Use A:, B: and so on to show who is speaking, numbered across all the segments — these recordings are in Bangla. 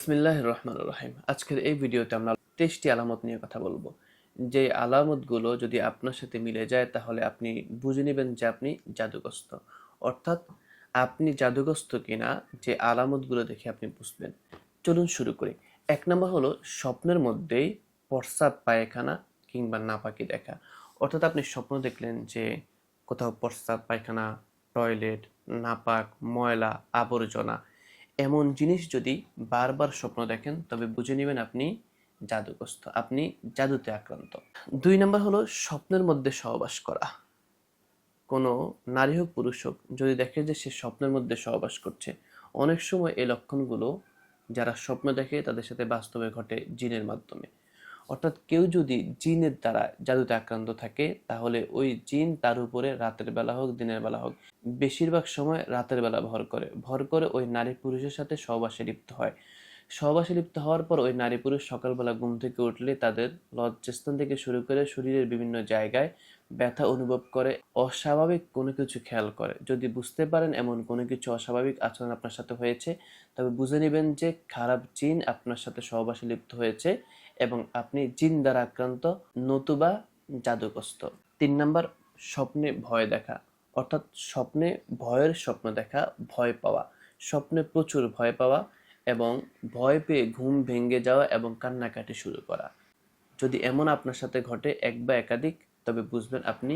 A: বিসমিল্লাহ রহমান রহিম আজকের এই ভিডিওতে আমরা তেইশটি আলামত নিয়ে কথা বলব। যে আলামতগুলো যদি আপনার সাথে মিলে যায়, তাহলে আপনি বুঝে নেবেন যে আপনি জাদুগ্রস্ত। অর্থাৎ আপনি জাদুগ্রস্ত কিনা, যে আলামতগুলো দেখে আপনি বুঝবেন। চলুন শুরু করি। এক নম্বর হলো স্বপ্নের মধ্যেই প্রস্রাব পায়খানা কিংবা নাপাকি দেখা। অর্থাৎ আপনি স্বপ্ন দেখলেন যে কোথাও প্রস্রাব পায়খানা, টয়লেট, নাপাক, ময়লা, আবর্জনা এমন জিনিস যদি বারবার স্বপ্ন দেখেন, তবে বুঝে নেবেন আপনি জাদুগ্রস্ত, আপনি জাদুতে আক্রান্ত। দুই নম্বর হলো স্বপ্নের মধ্যে সহবাস করা। কোনো নারী হোক, পুরুষ হোক, যদি দেখে যে সে স্বপ্নের মধ্যে সহবাস করছে, অনেক সময় এই লক্ষণগুলো যারা স্বপ্ন দেখে, তাদের সাথে বাস্তবে ঘটে জিনের মাধ্যমে। অর্থাৎ কেউ যদি জিনের দ্বারা জাদুতে আক্রান্ত থাকে, তাহলে ওই জিন তার উপরে রাতের বেলা হোক, দিনের বেলা হোক, বেশিরভাগ সময় রাতের বেলা ভর করে। ভর করে ওই নারী পুরুষের সাথে সহবাসে লিপ্ত হয়। সহবাসে লিপ্ত হওয়ার পর ওই নারী পুরুষ সকালবেলা ঘুম থেকে উঠলে তাদের লজ্জাস্থান থেকে শুরু করে শরীরের বিভিন্ন জায়গায় ব্যথা অনুভব করে, অস্বাভাবিক কোনো কিছু খেয়াল করে। যদি বুঝতে পারেন এমন কোনো কিছু অস্বাভাবিক আচরণ আপনার সাথে হয়েছে, তবে বুঝে নেবেন যে খারাপ জিন আপনার সাথে সহবাসে লিপ্ত হয়েছে। এবং আপনি জিন দ্বারা আক্রান্ত, নতুবা জাদুগ্রস্ত। তিন নাম্বার, স্বপ্নে ভয় দেখা। অর্থাৎ স্বপ্নে ভয়ের স্বপ্ন দেখা, ভয় পাওয়া। স্বপ্নে প্রচুর ভয় পাওয়া এবং ভয় পেয়ে ঘুম ভেঙে যাওয়া এবং কান্নাকাটি শুরু করা। যদি এমন আপনার সাথে ঘটে এক বা একাধিক, তবে বুঝবেন আপনি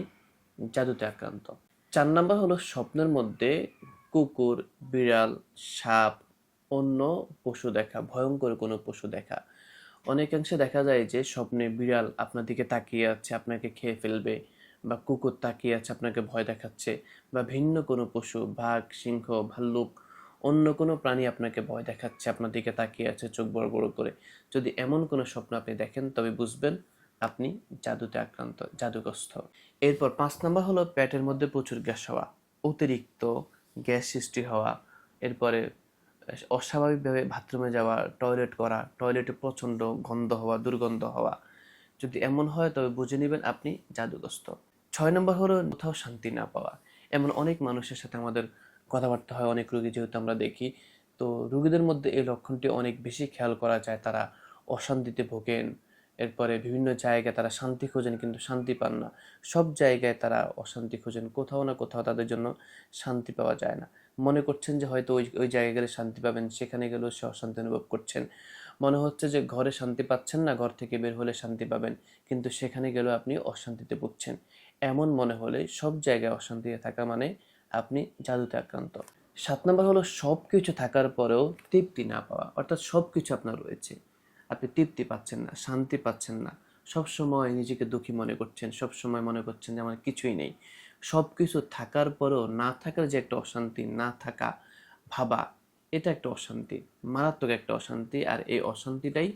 A: জাদুতে আক্রান্ত। চার নাম্বার হলো স্বপ্নের মধ্যে কুকুর, বিড়াল, সাপ, অন্য পশু দেখা, ভয়ঙ্কর কোনো পশু দেখা। অনেকাংশে দেখা যায় যে স্বপ্নে বিড়াল আপনার দিকে তাকিয়ে আছে, আপনাকে খেয়ে ফেলবে বা কুকুর তাকিয়ে আছে, আপনাকে ভয় দেখাচ্ছে বা ভিন্ন কোনো পশু, বাঘ, সিংহ ভাল্লুক অন্য কোনো প্রাণী আপনাকে ভয় দেখাচ্ছে, আপনার দিকে তাকিয়ে আছে চোখ বড় বড় করে। যদি এমন কোনো স্বপ্ন আপনি দেখেন, তবে বুঝবেন আপনি জাদুতে আক্রান্ত, জাদুগ্রস্ত। এরপর পাঁচ নাম্বার হলো পেটের মধ্যে প্রচুর গ্যাস হওয়া, অতিরিক্ত গ্যাস সৃষ্টি হওয়া, এরপরে অস্বাভাবিকভাবে বাথরুমে যাওয়া টয়লেট করা টয়লেটে প্রচণ্ড গন্ধ হওয়া, দুর্গন্ধ হওয়া, যদি এমন হয় তবে বুঝে নেবেন আপনি জাদুগ্রস্ত। ছয় নম্বর হলো কোথাও শান্তি না পাওয়া। এমন অনেক মানুষের সাথে আমাদের কথাবার্তা হয়, অনেক রুগী যেহেতু আমরা দেখি, তো রুগীদের মধ্যে এই লক্ষণটি অনেক বেশি খেয়াল করা যায়, তারা অশান্তিতে ভোগেন এরপরে বিভিন্ন জায়গায় তারা শান্তি খোঁজেন কিন্তু শান্তি পান না। সব জায়গায় তারা অশান্তি খোঁজেন। কোথাও না কোথাও তাদের জন্য শান্তি পাওয়া যায় না। মনে করছেন যে হয়তো ওই ওই জায়গায় গেলে শান্তি পাবেন, সেখানে গেলেও সে অশান্তি অনুভব করছেন। মনে হচ্ছে যে ঘরে শান্তি পাচ্ছেন না, ঘর থেকে বের হলে শান্তি পাবেন, কিন্তু সেখানে গেলেও আপনি অশান্তিতে ভুগছেন। এমন মনে হলে সব জায়গায় অশান্তিতে থাকা মানে আপনি জাদুতে আক্রান্ত। সাত নম্বর হলো সব কিছু থাকার পরেও তৃপ্তি না পাওয়া, অর্থাৎ সব কিছু আপনার রয়েছে। আপনি তৃপ্তি পাচ্ছেন না, শান্তি পাচ্ছেন না। সব সময় নিজেকে দুঃখী মনে করছেন সব সময় মনে করছেন যে আমার কিছুই নেই। সব কিছু থাকার পরেও না থাকার যে একটা অশান্তি, না থাকা ভাবা, এটা একটা অশান্তি, মারাত্মক একটা অশান্তি। আর এই অশান্তিটাই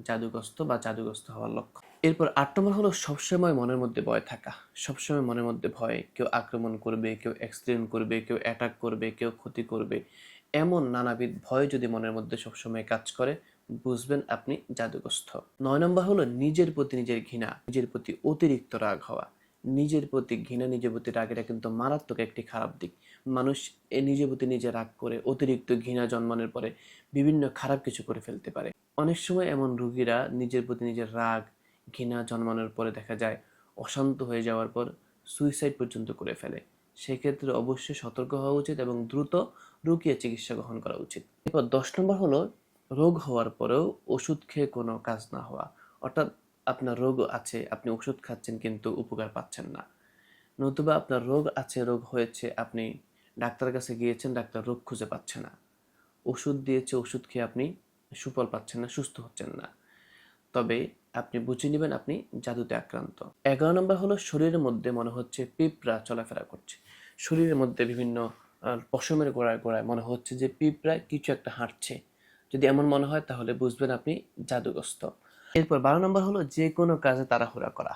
A: জাদুগ্রস্ত বা জাদুগ্রস্ত হওয়ার লক্ষ্য। এরপর আট নম্বর হলো সবসময় মনের মধ্যে ভয় থাকা। সবসময় মনের মধ্যে ভয়, কেউ আক্রমণ করবে, কেউ অ্যাক্সিডেন্ট করবে, কেউ অ্যাটাক করবে, কেউ ক্ষতি করবে। এমন নানাবিধ ভয় যদি মনের মধ্যে সবসময় কাজ করে বুঝবেন আপনি জাদুগ্রস্ত। নয় নম্বর হলো নিজের প্রতি নিজের ঘৃণা, নিজের প্রতি অতিরিক্ত রাগ হওয়া। নিজের প্রতি ঘৃণা, নিজের প্রতি রাগ এটা কিন্তু মারাত্মক একটি খারাপ দিক। মানুষ এ নিজের প্রতি নিজে রাগ করে অতিরিক্ত ঘৃণা জন্মানোর পরে বিভিন্ন খারাপ কিছু করে ফেলতে পারে। অনেক সময় এমন রুগীরা নিজের প্রতি নিজের রাগ, ঘৃণা জন্মানোর পরে দেখা যায় অশান্ত হয়ে যাওয়ার পর সুইসাইড পর্যন্ত করে ফেলে। সেক্ষেত্রে অবশ্যই সতর্ক হওয়া উচিত এবং দ্রুত রুকিয়ে চিকিৎসা গ্রহণ করা উচিত। এরপর দশ নম্বর হলো রোগ হওয়ার পরেও ওষুধ খেয়ে কোনো কাজ না হওয়া। অর্থাৎ আপনার রোগ আছে, আপনি ওষুধ খাচ্ছেন কিন্তু উপকার পাচ্ছেন না। নতুবা আপনার রোগ আছে, রোগ হয়েছে, আপনি ডাক্তারের কাছে গিয়েছেন, ডাক্তার রোগ খুঁজে পাচ্ছে না। ওষুধ দিয়েছে, ওষুধ খেয়ে আপনি সুফল পাচ্ছেন না, সুস্থ হচ্ছেন না। তবে আপনি বুঝে নেবেন আপনি জাদুতে আক্রান্ত। এগারো নম্বর হলো শরীরের মধ্যে মনে হচ্ছে পিঁপড়া চলাফেরা করছে। শরীরের মধ্যে বিভিন্ন পশমের গোড়ায় গোড়ায় মনে হচ্ছে যে পিঁপড়া কিছু একটা হাঁটছে। যদি এমন মনে হয়, তাহলে বুঝবেন আপনি জাদুগ্রস্ত। এরপর বারো নম্বর হলো যে কোনো কাজে তাড়াহুড়া করা।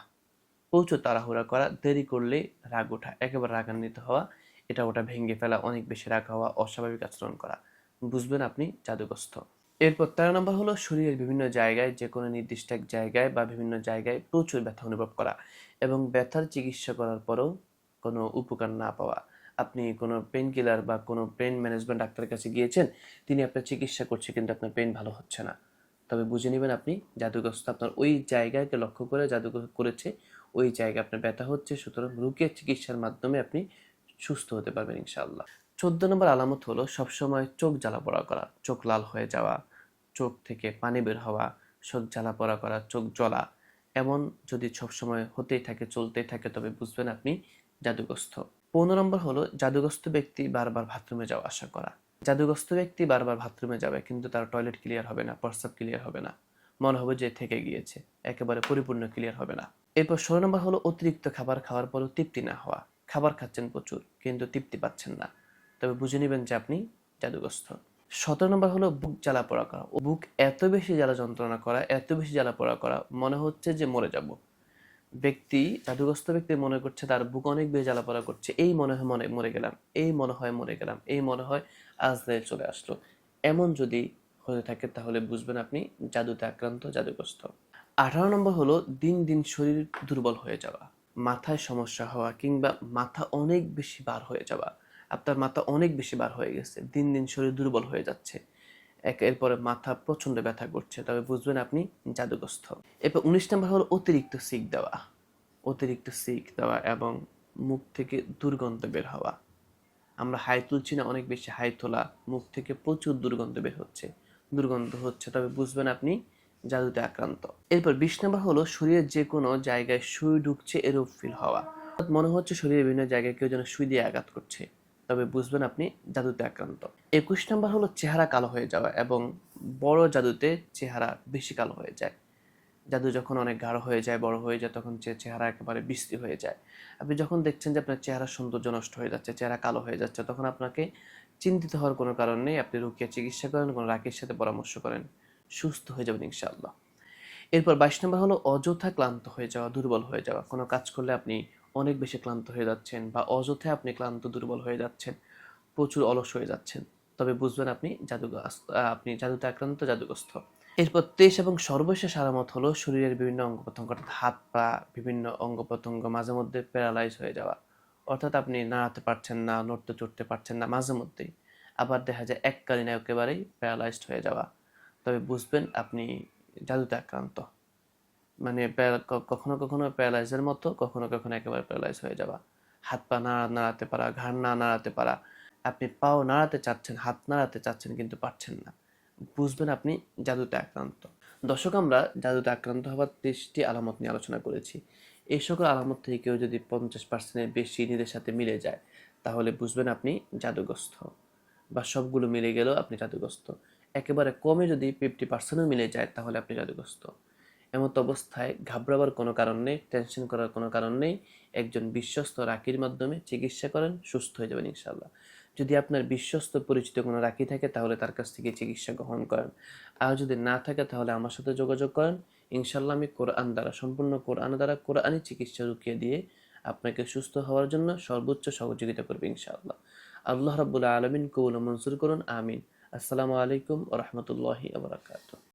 A: প্রচুর তাড়াহুড়া করা, দেরি করলে রাগ ওঠা, একেবারে রাগান্বিত হওয়া, এটা ওটা ভেঙে ফেলা, অনেক বেশি রাগ হওয়া, অস্বাভাবিক আচরণ করা। বুঝবেন আপনি জাদুগ্রস্ত। এরপর তেরো নম্বর হলো শরীরের বিভিন্ন জায়গায় যে কোনো নির্দিষ্ট এক জায়গায় বা বিভিন্ন জায়গায় প্রচুর ব্যথা অনুভব করা এবং ব্যথার চিকিৎসা করার পরেও কোনো উপকার না পাওয়া। আপনি কোনো পেন কিলার বা কোনো পেন ম্যানেজমেন্ট ডাক্তারের কাছে গিয়েছেন, তিনি আপনার চিকিৎসা করছে কিন্তু আপনার পেন ভালো হচ্ছে না। তবে বুঝে নেবেন আপনি, জাদুগ্রস্ত আপনার ওই জায়গাকে লক্ষ্য করে জাদু করেছে, ওই জায়গায় আপনার ব্যথা হচ্ছে, সুতরাং রুকিয়া চিকিৎসার মাধ্যমে আপনি সুস্থ হতে পারবেন ইনশাআল্লাহ। চোদ্দ নম্বর আলামত হলো সবসময় চোখ জ্বালা পড়া করা, চোখ লাল হয়ে যাওয়া, চোখ থেকে পানি বের হওয়া, চোখ জ্বালা পড়া করা, চোখ জ্বলা। এমন যদি সবসময় হতেই থাকে, চলতেই থাকে, তবে বুঝবেন আপনি জাদুগ্রস্ত। পনেরো নম্বর হলো, জাদুগ্রস্ত ব্যক্তি বারবার বাথরুমে যাওয়া আসা করা। জাদুগ্রস্ত ব্যক্তি বারবার বাথরুমে যাবে, কিন্তু তার টয়লেট ক্লিয়ার হবে না, প্রস্রাব ক্লিয়ার হবে না। মনে হবে যে থেকে গিয়েছে, একেবারে পরিপূর্ণ ক্লিয়ার হবে না। এরপর ষোলো নম্বর হলো, অতিরিক্ত খাবার খাওয়ার পরও তৃপ্তি না হওয়া। খাবার খাচ্ছেন প্রচুর, কিন্তু তৃপ্তি পাচ্ছেন না। তবে বুঝে নেবেন যে আপনি জাদুগ্রস্ত। সতেরো নম্বর হলো, বুক জ্বালা পড়া করা। ও বুক এত বেশি জ্বালা যন্ত্রণা করা, এত বেশি জ্বালা পড়া করা, মনে হচ্ছে যে মরে যাব। ব্যক্তি জাদুগ্রস্ত ব্যক্তি মনে করছে তার বুক অনেক বেশি জ্বালা পড়া করছে। এই মনে হয় মনে, মরে গেলাম। এই মনে হয় মরে গেলাম। এই মনে হয় আজ আজরাইল চলে আসলো। এমন যদি হয়ে থাকে তাহলে বুঝবেন আপনি জাদুতে আক্রান্ত, জাদুগ্রস্ত। আঠারো নম্বর হলো দিন দিন শরীর দুর্বল হয়ে যাওয়া। মাথায় সমস্যা হওয়া কিংবা মাথা অনেক বেশি বার হয়ে যাওয়া। আপনার মাথা অনেক বেশি বার হয়ে গেছে। দিন দিন শরীর দুর্বল হয়ে যাচ্ছে। এক এরপরে মাথা প্রচণ্ড ব্যথা করছে, তবে বুঝবেন আপনি জাদুগ্রস্ত। এরপর উনিশ নম্বর হলো অতিরিক্ত সিক দেওয়া। অতিরিক্ত সিক দেওয়া এবং মুখ থেকে দুর্গন্ধ বের হওয়া। আমরা হাই তুলছি না, অনেক বেশি হাই তোলা, মুখ থেকে প্রচুর দুর্গন্ধ বের হচ্ছে। দুর্গন্ধ হচ্ছে, তবে বুঝবেন আপনি জাদুতে আক্রান্ত। এরপর বিশ নম্বর হলো শরীরের যে কোনো জায়গায় সুই ঢুকছে এরূপ ফিল হওয়া। মনে হচ্ছে শরীরের বিভিন্ন জায়গায় কেউ যেন সুই দিয়ে আঘাত করছে। তবে বুঝবেন আপনি জাদুতে আক্রান্ত। একুশ নম্বর হলো চেহারা কালো হয়ে যাওয়া এবং বড় জাদুতে চেহারা বেশি কালো হয়ে যায়। জাদু যখন অনেক গাঢ় হয়ে যায়, বড় হয়ে যায়, তখন যে চেহারা একেবারে বিশ্রী হয়ে যায়। আপনি যখন দেখছেন যে আপনার চেহারা সৌন্দর্য নষ্ট হয়ে যাচ্ছে, চেহারা কালো হয়ে যাচ্ছে, তখন আপনাকে চিন্তিত হওয়ার কোনো কারণ নেই। আপনি রুকিয়া চিকিৎসা করেন, কোনো রাকের সাথে পরামর্শ করেন, সুস্থ হয়ে যাবেন ইনশাআল্লাহ। এরপর বাইশ নম্বর হলো অযথা ক্লান্ত হয়ে যাওয়া, দুর্বল হয়ে যাওয়া। কোনো কাজ করলে আপনি অনেক বেশি ক্লান্ত হয়ে যাচ্ছেন বা অযথায় আপনি ক্লান্ত, দুর্বল হয়ে যাচ্ছেন, প্রচুর অলস হয়ে যাচ্ছেন। তবে বুঝবেন আপনি জাদুগ্রস্ত আপনি জাদুতে আক্রান্ত, জাদুগ্রস্ত। এরপর তেইশ এবং সর্বশেষ আলামত হলো শরীরের বিভিন্ন অঙ্গ প্রত্যঙ্গ অর্থাৎ হাত, পা, বিভিন্ন অঙ্গ প্রত্যঙ্গ মাঝে মধ্যে প্যারালাইজ হয়ে যাওয়া। অর্থাৎ আপনি নাড়াতে পারছেন না, নড়তে, চড়তে পারছেন না মাঝে মধ্যেই। আবার দেখা যায় এককালীন একেবারেই প্যারালাইজড হয়ে যাওয়া। তবে বুঝবেন আপনি জাদুতে আক্রান্ত। মানে কখনো কখনো প্যারালাইজের মতো, কখনো কখনো একেবারে প্যারালাইজ হয়ে যাওয়া। হাত পা নাড়া নাড়াতে পারা, ঘাড় না নাড়াতে পারা, আপনি পাও নাড়াতে চাচ্ছেন, হাত নাড়াতে চাচ্ছেন কিন্তু পারছেন না। বুঝবেন আপনি জাদুতে আক্রান্ত। দর্শক, আমরা জাদুতে আক্রান্ত হওয়ার তেইশটি আলামত নিয়ে আলোচনা করেছি। এই সকল আলামত থেকে কেউ যদি পঞ্চাশ পার্সেন্টের বেশি নিজের সাথে মিলে যায়, তাহলে বুঝবেন আপনি জাদুগ্রস্ত বা সবগুলো মিলে গেলেও আপনি জাদুগ্রস্ত। একেবারে কমে যদি ফিফটি পার্সেন্টও মিলে যায়, তাহলে আপনি জাদুগ্রস্ত। এমত অবস্থায় ঘাবড়াবার কোনো কারণ নেই টেনশন করার কোনো কারণ নেই। একজন বিশ্বস্ত রাকির মাধ্যমে চিকিৎসা করেন, সুস্থ হয়ে যাবেন ইনশাল্লাহ যদি আপনার বিশ্বস্ত পরিচিত কোনো রাখি থাকে, তাহলে তার কাছ থেকে চিকিৎসা গ্রহণ করেন। আর যদি না থাকে, তাহলে আমার সাথে যোগাযোগ করেন। ইনশাল্লাহ আমি কোরআন দ্বারা, সম্পূর্ণ কোরআন দ্বারা কোরআনই চিকিৎসা রুকিয়ে দিয়ে আপনাকে সুস্থ হওয়ার জন্য সর্বোচ্চ সহযোগিতা করবে ইনশাআল্লাহ। আল্লাহ রাবুল্লাহ আলমিন কৌল মনসুর করুন, আমিন। আসসালামু আলাইকুম রহমতুল্লাহি আবরাকাত